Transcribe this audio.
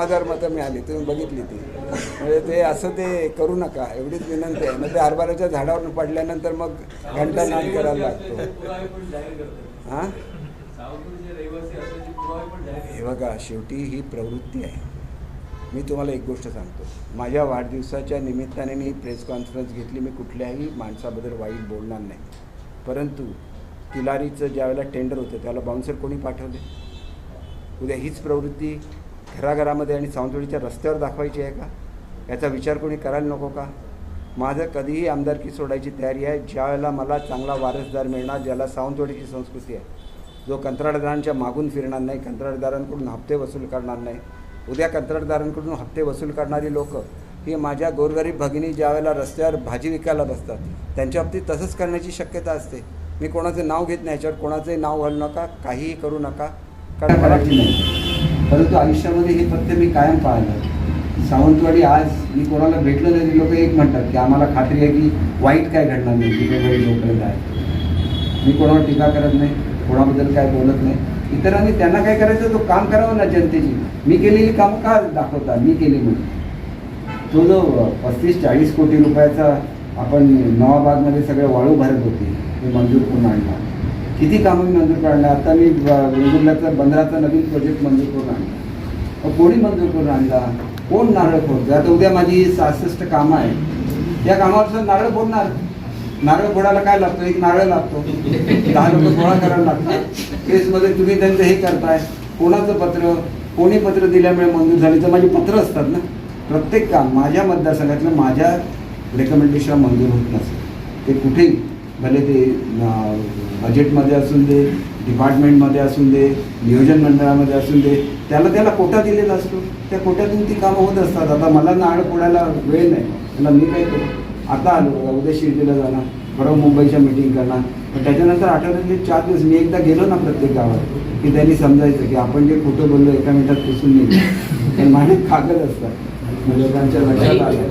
हजार मतं मिळाली तुम्ही बघितली ती. म्हणजे ते असं ते करू नका एवढीच विनंती आहे. म्हणजे हरभऱ्याच्या झाडावर पडल्यानंतर मग घंटा नाद करायला लागतो. हां? हे बघा शेवटी ही प्रवृत्ती आहे. मी तुम्हाला एक गोष्ट सांगतो. माझ्या वाढदिवसाच्या निमित्ताने मी प्रेस कॉन्फरन्स घेतली मी कुठल्याही माणसाबद्दल वाईट बोलणार नाही. परंतु तिलारीचं ज्यावेळेला टेंडर होतं त्याला बाउन्सर कोणी पाठवले? उद्या हीच प्रवृत्ती घराघरामध्ये आणि सावंतवाडीच्या रस्त्यावर दाखवायची आहे का? याचा विचार कोणी करायला नको का? माझं कधीही आमदारकी सोडायची तयारी आहे. ज्या वेळेला मला चांगला वारसदार मिळणार ज्याला सावंतवाडीची संस्कृती आहे जो कंत्राटदारांच्या मागून फिरणार नाही कंत्राटदारांकडून हप्ते वसूल करणार नाही उद्या कंत्राटदारांकडून हप्ते वसूल करणारी लोक ही माझ्या गोरगरीब भगिनी ज्या वेळेला रस्त्यावर भाजी विकायला बसतात त्यांच्या बाबतीत तसंच करण्याची शक्यता असते. मी कोणाचं नाव घेत नाही याच्यावर कोणाचंही नाव घालू नका काहीही करू नका. कारण करायची नाही. परंतु आयुष्यामध्ये हे फक्त मी कायम पाहिलं सावंतवाडी आज मी कोणाला भेटलो नाही लोक एक म्हणतात की आम्हाला खात्री आहे की वाईट काय घडणार नाही तिथे वेळ जोपर्यंत आहे. मी कोणावर टीका करत नाही कोणाबद्दल काय बोलत नाही. इतरांनी त्यांना काय करायचं तो काम करावं ना जनतेची. मी केलेली कामं का दाखवता? मी केली म्हणून. तो जो पस्तीस चाळीस कोटी रुपयाचा आपण नवाबादमध्ये सगळे वाळू भरत होते ते मंजूर करून आणला. किती कामं मी मंजूर करून आता मी वेंगुर्ल्याचा बंदराचा नवीन प्रोजेक्ट मंजूर करून आणला. कोणी मंजूर करून आणला? कोण नारळ फोडतं आता उद्या माझी सहासष्ट कामं आहे त्या कामावर सर नारळ फोडणार? नारळ फोडायला काय लागतो? एक नारळ लागतो. दहा लोक गोळा करायला लागतात. केसमध्ये तुम्ही त्यांचं हे करताय. कोणाचं पत्र? कोणी पत्र दिल्यामुळे मंजूर झाली? तर माझी पत्र असतात ना. प्रत्येक काम माझ्या मतदारसंघातलं माझ्या रेकमेंडेशन मंजूर होत नसेल ते कुठेही भले ते बजेटमध्ये असून दे डिपार्टमेंटमध्ये असून दे नियोजन मंडळामध्ये असून दे त्याला त्याला कोटा दिलेला असतो. त्या कोट्यातून ती कामं होत असतात. आता मला नाळ फोडायला वेळ नाही. त्याला मी काय करू? आता आलो उद्या शिर्डीला जाणार बरोबर मुंबईच्या मिटिंग करणार. पण त्याच्यानंतर आठवड्यातले चार दिवस मी एकदा गेलो ना प्रत्येक गावात की त्यांनी समजायचं की आपण जे खोटं बोललो एका मिनिटात पुसून निघलो ते माझे कागद असतात. लोकांच्या लक्षात आलं.